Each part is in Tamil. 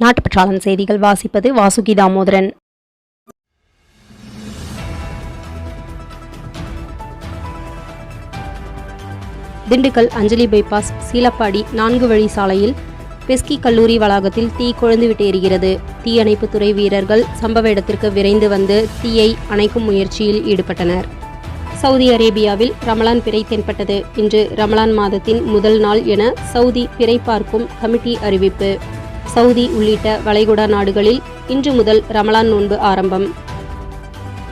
நாட்டுப்பற்றாளன் செய்திகள் வாசிப்பது வாசுகி தாமோதரன். திண்டுக்கல் அஞ்சலி பைபாஸ் சீலப்பாடி நான்கு வழி சாலையில் பெஸ்கி கல்லூரி வளாகத்தில் தீ கொழுந்துவிட்டு எரிகிறது தீயணைப்புத்துறை வீரர்கள் சம்பவ இடத்திற்கு விரைந்து வந்து தீயை அணைக்கும் முயற்சியில் ஈடுபட்டனர். சவுதி அரேபியாவில் ரமலான் பிறை தென்பட்டது. இன்று ரமலான் மாதத்தின் முதல் நாள் என சவுதி பிறை பார்க்கும் கமிட்டி அறிவிப்பு. சவுதி உள்ளிட்ட வளைகுடா நாடுகளில் இன்று முதல் ரமலான் நோன்பு ஆரம்பம்.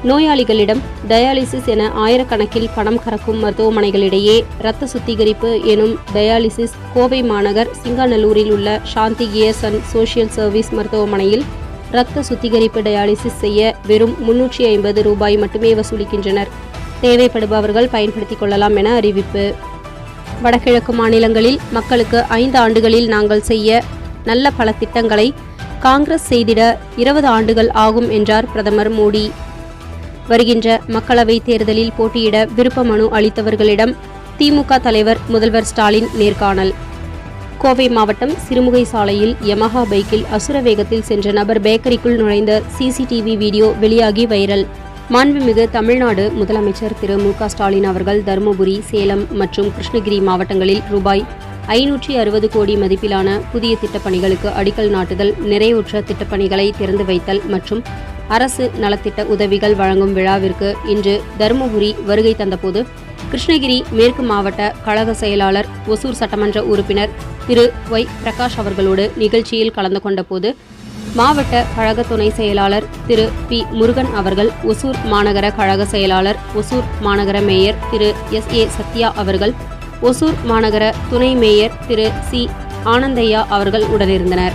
நோயாளிகளிடம் டயாலிசிஸ் என ஆயிரக்கணக்கில் பணம் கறக்கும் மருத்துவமனைகளிடையே இரத்த சுத்திகரிப்பு எனும் டயாலிசிஸ் கோவை மாநகர் சிங்காநல்லூரில் உள்ள Shanti gears and social service மருத்துவமனையில் இரத்த சுத்திகரிப்பு டயாலிசிஸ் செய்ய வெறும் முன்னூற்றி ஐம்பது ரூபாய் மட்டுமே வசூலிக்கின்றனர். தேவைப்படுபவர்கள் பயன்படுத்திக் கொள்ளலாம் என அறிவிப்பு. வடகிழக்கு மாநிலங்களில் மக்களுக்கு ஐந்து ஆண்டுகளில் நாங்கள் செய்ய நல்ல பல திட்டங்களை காங்கிரஸ் செய்திட இருபது ஆண்டுகள் ஆகும் என்றார் பிரதமர் மோடி. வருகின்ற மக்களவைத் தேர்தலில் போட்டியிட விருப்ப மனு அளித்தவர்களிடம் திமுக தலைவர் முதல்வர் ஸ்டாலின் நேர்காணல். கோவை மாவட்டம் சிறுமுகை சாலையில் யமஹா பைக்கில் அசுர வேகத்தில் சென்ற நபர் பேக்கரிக்குள் நுழைந்த சிசிடிவி வீடியோ வெளியாகி வைரல். மாண்புமிகு தமிழ்நாடு முதலமைச்சர் திரு மு க ஸ்டாலின் அவர்கள் தருமபுரி சேலம் மற்றும் கிருஷ்ணகிரி மாவட்டங்களில் ரூபாய் ஐநூற்றி அறுபது கோடி மதிப்பிலான புதிய திட்டப்பணிகளுக்கு அடிக்கல் நாட்டுதல் நிறைவுற்ற திட்டப்பணிகளை திறந்து வைத்தல் மற்றும் அரசு நலத்திட்ட உதவிகள் வழங்கும் விழாவிற்கு இன்று தருமபுரி வருகை தந்தபோது கிருஷ்ணகிரி மேற்கு மாவட்ட கழக செயலாளர் ஒசூர் சட்டமன்ற உறுப்பினர் திரு ஒய் பிரகாஷ் அவர்களோடு நிகழ்ச்சியில் கலந்து கொண்டபோது மாவட்ட கழக துணை செயலாளர் திரு பி முருகன் அவர்கள் ஒசூர் மாநகர கழக செயலாளர் ஒசூர் மாநகர mayor Thiru S A Sathya அவர்கள் ஒசூர் மாநகர துணை மேயர் திரு சி ஆனந்தையா அவர்கள் உடனிருந்தனர்.